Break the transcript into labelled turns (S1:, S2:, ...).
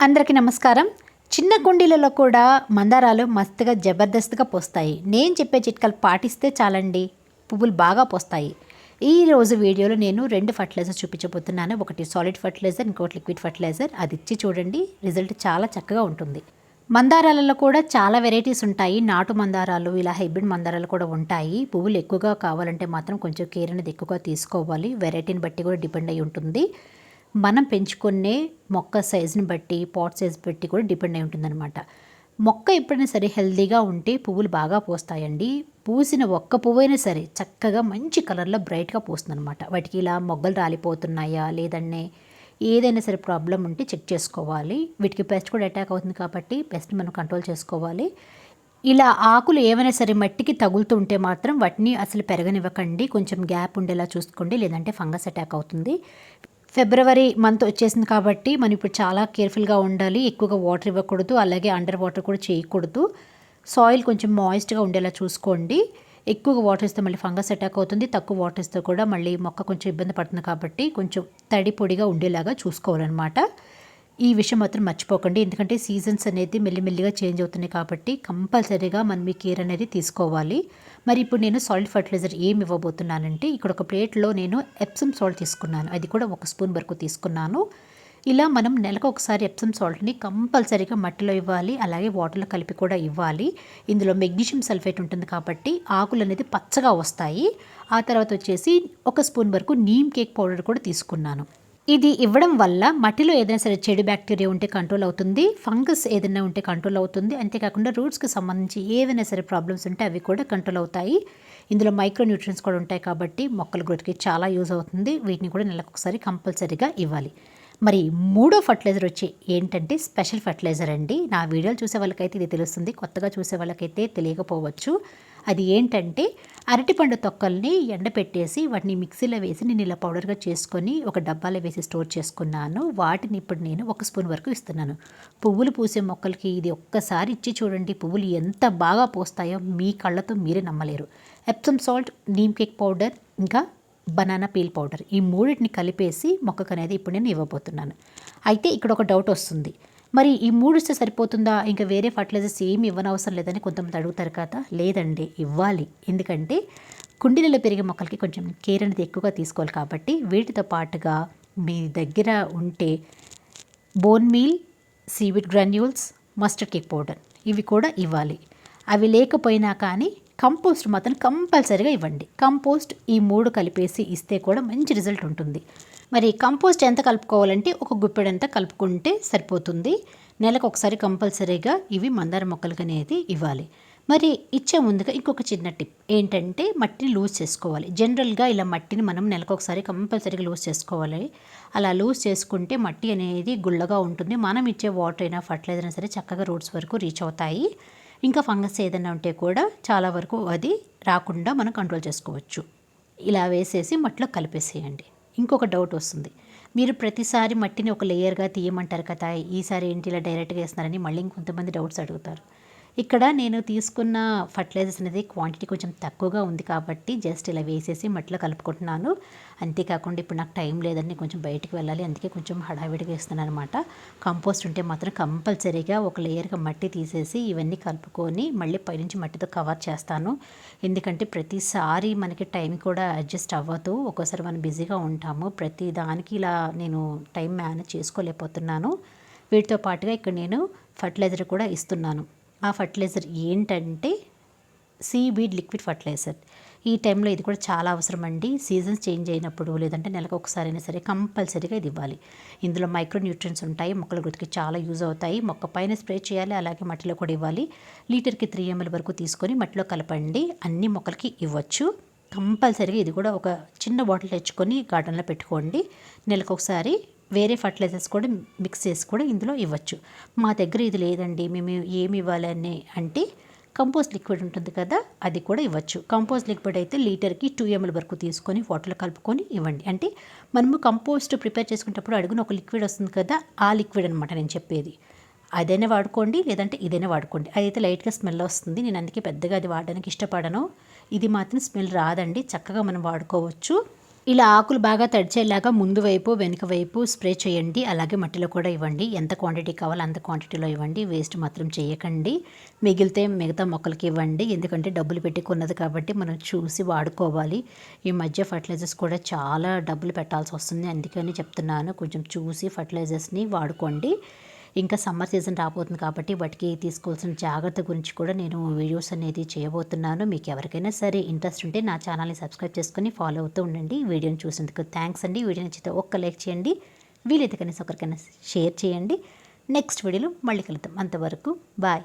S1: అందరికీ నమస్కారం. చిన్న కుండీలలో కూడా మందారాలు మస్తుగా జబర్దస్త్గా పోస్తాయి. నేను చెప్పే చిట్కాలు పాటిస్తే చాలండి. పువ్వులు బాగా పోస్తాయి. ఈ రోజు వీడియోలో నేను రెండు ఫర్టిలైజర్ చూపించబోతున్నాను. ఒకటి సాలిడ్ ఫర్టిలైజర్ ఇంకోటి లిక్విడ్ ఫర్టిలైజర్ అది ఇచ్చి చూడండి. రిజల్ట్ చాలా చక్కగా ఉంటుంది. మందారాలలో కూడా చాలా వెరైటీస్ ఉంటాయి. నాటు మందారాలు ఇలా హైబ్రిడ్ మందారాలు కూడా ఉంటాయి. పువ్వులు ఎక్కువగా కావాలంటే మాత్రం కొంచెం కేర్ అనేది ఎక్కువగా తీసుకోవాలి. వెరైటీని బట్టి కూడా డిపెండ్ అయి ఉంటుంది. మనం పెంచుకునే మొక్క సైజుని బట్టి పాట్ సైజ్ బట్టి కూడా డిపెండ్ అయి ఉంటుందన్నమాట. మొక్క ఎప్పుడైనా సరే హెల్దీగా ఉంటే పువ్వులు బాగా పోస్తాయండి. పూసిన ఒక్క పువ్వు అయినా సరే చక్కగా మంచి కలర్లో బ్రైట్గా పోస్తుందన్నమాట. వాటికి ఇలా మొగ్గలు రాలిపోతున్నాయా లేదంటే ఏదైనా సరే ప్రాబ్లం ఉంటే చెక్ చేసుకోవాలి. వీటికి పెస్ట్ కూడా అటాక్ అవుతుంది కాబట్టి పెస్ట్ మనం కంట్రోల్ చేసుకోవాలి. ఇలా ఆకులు ఏమైనా సరే మట్టికి తగులుతూ ఉంటే మాత్రం వాటిని అసలు పెరగనివ్వకండి. కొంచెం గ్యాప్ ఉండేలా చూసుకోండి. లేదంటే ఫంగస్ అటాక్ అవుతుంది. ఫిబ్రవరి మంత్ వచ్చేసింది కాబట్టి మనం ఇప్పుడు చాలా కేర్ఫుల్గా ఉండాలి ఎక్కువగా వాటర్ ఇవ్వకూడదు అలాగే అండర్ వాటర్ కూడా చేయకూడదు. సాయిల్ కొంచెం మాయిస్ట్గా ఉండేలా చూసుకోండి. ఎక్కువగా వాటర్ ఇస్తే మళ్ళీ ఫంగస్ అటాక్ అవుతుంది తక్కువ వాటర్ ఇస్తే కూడా మళ్ళీ మొక్క కొంచెం ఇబ్బంది పడుతుంది కాబట్టి కొంచెం తడి పొడిగా ఉండేలాగా చూసుకోవాలన్నమాట. ఈ విషయం మాత్రం మర్చిపోకండి ఎందుకంటే సీజన్స్ అనేది మెల్లిమెల్లిగా చేంజ్ అవుతున్నాయి కాబట్టి కంపల్సరీగా మనం ఈ కేర్ అనేది తీసుకోవాలి. మరి ఇప్పుడు నేను సాల్ట్ ఫర్టిలైజర్ ఏమి ఇవ్వబోతున్నానంటే ఇక్కడ ఒక ప్లేట్లో నేను ఎప్సమ్ సాల్ట్ తీసుకున్నాను. అది కూడా ఒక స్పూన్ వరకు తీసుకున్నాను. ఇలా మనం నెలకు ఒకసారి ఎప్సమ్ సాల్ట్ని కంపల్సరీగా మట్టిలో ఇవ్వాలి అలాగే వాటర్లో కలిపి కూడా ఇవ్వాలి. ఇందులో మెగ్నీషియం సల్ఫేట్ ఉంటుంది కాబట్టి ఆకులు అనేది పచ్చగా వస్తాయి. ఆ తర్వాత వచ్చేసి ఒక స్పూన్ వరకు నీమ్ కేక్ పౌడర్ కూడా తీసుకున్నాను. ఇది ఇవ్వడం వల్ల మట్టిలో ఏదైనా సరే చెడు బ్యాక్టీరియా ఉంటే కంట్రోల్ అవుతుంది ఫంగస్ ఏదైనా ఉంటే కంట్రోల్ అవుతుంది. అంతేకాకుండా రూట్స్కి సంబంధించి ఏవైనా సరే ప్రాబ్లమ్స్ ఉంటే అవి కూడా కంట్రోల్ అవుతాయి. ఇందులో మైక్రో న్యూట్రియన్స్ కూడా ఉంటాయి కాబట్టి మొక్కల గ్రోత్కి చాలా యూజ్ అవుతుంది. వీటిని కూడా నెలకొకసారి కంపల్సరీగా ఇవ్వాలి. మరి మూడో ఫర్టిలైజర్ వచ్చి ఏంటంటే స్పెషల్ ఫర్టిలైజర్ అండి. నా వీడియోలు చూసే వాళ్ళకైతే ఇది తెలుస్తుంది. కొత్తగా చూసే వాళ్ళకైతే తెలియకపోవచ్చు. అది ఏంటంటే అరటిపండు తొక్కల్ని ఎండపెట్టేసి వాటిని మిక్సీలో వేసి నేను ఇలా పౌడర్గా చేసుకొని ఒక డబ్బాలో వేసి స్టోర్ చేసుకున్నాను. వాటిని ఇప్పుడు నేను ఒక స్పూన్ వరకు ఇస్తున్నాను. పువ్వులు పూసే మొక్కలకి ఇది ఒక్కసారి ఇచ్చి చూడండి. పువ్వులు ఎంత బాగా పోస్తాయో మీ కళ్ళతో మీరే నమ్మలేరు. Epsom salt neem cake powder ఇంకా బనానా పీల్ పౌడర్. ఈ మూడింటిని కలిపేసి మొక్కకు అనేది ఇప్పుడు నేను ఇవ్వబోతున్నాను. అయితే ఇక్కడ ఒక డౌట్ వస్తుంది. మరి ఈ మూడు ఇస్తే సరిపోతుందా? ఇంకా వేరే ఫర్టిలైజర్స్ ఏమి ఇవ్వనవసరం లేదని కొంతమంది అడుగుతారు కదా? లేదండి ఇవ్వాలి. ఎందుకంటే కుండీలలో పెరిగే మొక్కలకి కొంచెం కేర్ అనేది ఎక్కువగా తీసుకోవాలి కాబట్టి వీటితో పాటుగా మీ దగ్గర ఉంటే bone meal seaweed granules mustard cake powder ఇవి కూడా ఇవ్వాలి. అవి లేకపోయినా కానీ కంపోస్ట్ మాత్రం కంపల్సరీగా ఇవ్వండి. కంపోస్ట్ ఈ మూడు కలిపేసి ఇస్తే కూడా మంచి రిజల్ట్ ఉంటుంది. మరి కంపోస్ట్ ఎంత కలుపుకోవాలంటే ఒక గుప్పెడంతా కలుపుకుంటే సరిపోతుంది. నెలకు ఒకసారి కంపల్సరీగా ఇవి మందార మొక్కలకు అనేది ఇవ్వాలి. మరి ఇచ్చే ముందుగా ఇంకొక చిన్న టిప్. ఏంటంటే మట్టిని లూజ్ చేసుకోవాలి. జనరల్గా ఇలా మట్టిని మనం నెలకు ఒకసారి కంపల్సరీగా లూజ్ చేసుకోవాలి. అలా లూజ్ చేసుకుంటే మట్టి అనేది గుళ్ళగా ఉంటుంది. మనం ఇచ్చే వాటర్ అయినా ఫర్టిలైజర్ అయినా సరే చక్కగా రూట్స్ వరకు రీచ్ అవుతాయి. ఇంకా ఫంగస్ ఏదైనా ఉంటే కూడా చాలా వరకు అది రాకుండా మనం కంట్రోల్ చేసుకోవచ్చు. ఇలా వేసేసి మట్టిలో కలిపేసేయండి. ఇంకొక డౌట్ వస్తుంది. మీరు ప్రతిసారి మట్టిని ఒక లేయర్గా తీయమంటారు కదా ఈసారి ఏంటి ఇలా డైరెక్ట్గా వేస్తున్నారని మళ్ళీ ఇంకొంతమంది డౌట్స్ అడుగుతారు. ఇక్కడ నేను తీసుకున్న ఫర్టిలైజర్స్ అనేది క్వాంటిటీ కొంచెం తక్కువగా ఉంది కాబట్టి జస్ట్ ఇలా వేసేసి మట్టిలో కలుపుకుంటున్నాను. అంతేకాకుండా ఇప్పుడు నాకు టైం లేదని కొంచెం బయటికి వెళ్ళాలి. అందుకే కొంచెం హడావిడిగా ఇస్తున్నాను అనమాట కంపోస్ట్ ఉంటే మాత్రం కంపల్సరీగా ఒక లేయర్గా మట్టి తీసేసి ఇవన్నీ కలుపుకొని మళ్ళీ పైనుంచి మట్టితో కవర్ చేస్తాను. ఎందుకంటే ప్రతిసారి మనకి టైం కూడా అడ్జస్ట్ అవ్వదు. ఒక్కోసారి మనం బిజీగా ఉంటాము. ప్రతి దానికి ఇలా నేను టైం మేనేజ్ చేసుకోలేకపోతున్నాను. వీటితో పాటుగా ఇక్కడ నేను ఫర్టిలైజర్ కూడా ఇస్తున్నాను. ఆ ఫర్టిలైజర్ ఏంటంటే సీబీడ్ లిక్విడ్ ఫర్టిలైజర్. ఈ టైంలో ఇది కూడా చాలా అవసరం అండి సీజన్స్ చేంజ్ అయినప్పుడు లేదంటే నెలకు ఒకసారి అయినా సరే కంపల్సరీగా ఇది ఇవ్వాలి. ఇందులో మైక్రో న్యూట్రియన్స్ ఉంటాయి. మొక్కల గుర్తుకి చాలా యూజ్ అవుతాయి. మొక్క పైన స్ప్రే చేయాలి. అలాగే మట్టిలో కూడా ఇవ్వాలి. లీటర్కి త్రీ ఎంఎల్ వరకు తీసుకొని మట్టిలో కలపండి. అన్ని మొక్కలకి ఇవ్వచ్చు. కంపల్సరీగా ఇది కూడా ఒక చిన్న బాటిల్ తెచ్చుకొని గార్డెన్లో పెట్టుకోండి. నెలకు ఒకసారి వేరే ఫర్టిలైజర్స్ కూడా మిక్స్ చేసి కూడా ఇందులో ఇవ్వచ్చు. మా దగ్గర ఇది లేదండి. మేము ఏమి ఇవ్వాలని అంటే కంపోస్ట్ లిక్విడ్ ఉంటుంది కదా అది కూడా ఇవ్వచ్చు. కంపోస్ట్ లిక్విడ్ అయితే లీటర్కి టూ ఎంఎల్ వరకు తీసుకొని వాటర్లో కలుపుకొని ఇవ్వండి. అంటే మనము కంపోస్ట్ ప్రిపేర్ చేసుకునేటప్పుడు అడుగున ఒక లిక్విడ్ వస్తుంది కదా ఆ లిక్విడ్ అనమాట నేను చెప్పేది. అదైనా వాడుకోండి లేదంటే ఇదైనా వాడుకోండి. అదైతే లైట్గా స్మెల్ వస్తుంది. నేను అందుకే పెద్దగా అది వాడడానికి ఇష్టపడను. ఇది మాత్రం స్మెల్ రాదండి. చక్కగా మనం వాడుకోవచ్చు. ఇలా ఆకులు బాగా తడిచేలాగా ముందు వైపు వెనుక వైపు స్ప్రే చేయండి. అలాగే మట్టిలో కూడా ఇవ్వండి. ఎంత క్వాంటిటీ కావాలో అంత క్వాంటిటీలో ఇవ్వండి. వేస్ట్ మాత్రం చేయకండి. మిగిలితే మిగతా మొక్కలకి ఇవ్వండి. ఎందుకంటే డబ్బులు పెట్టి కొన్నది కాబట్టి మనం చూసి వాడుకోవాలి. ఈ మధ్య ఫర్టిలైజర్స్ కూడా చాలా డబ్బులు పెట్టాల్సి వస్తుంది. అందుకని చెప్తున్నాను కొంచెం చూసి ఫర్టిలైజర్స్ని వాడుకోండి. ఇంకా సమ్మర్ సీజన్ రాబోతుంది కాబట్టి వాటికి తీసుకోవాల్సిన జాగ్రత్త గురించి కూడా నేను వీడియోస్ అనేది చేయబోతున్నాను. మీకు ఎవరికైనా సరే ఇంట్రెస్ట్ ఉంటే నా ఛానల్ని సబ్స్క్రైబ్ చేసుకొని ఫాలో అవుతూ ఉండండి. వీడియోని చూసినందుకు థ్యాంక్స్ అండి. వీడియో నచ్చితే ఒక్క లైక్ చేయండి. వీలైతే కనీసం ఒకరికైనా షేర్ చేయండి. నెక్స్ట్ వీడియోలో మళ్ళీ కలుద్దాం. అంతవరకు బాయ్.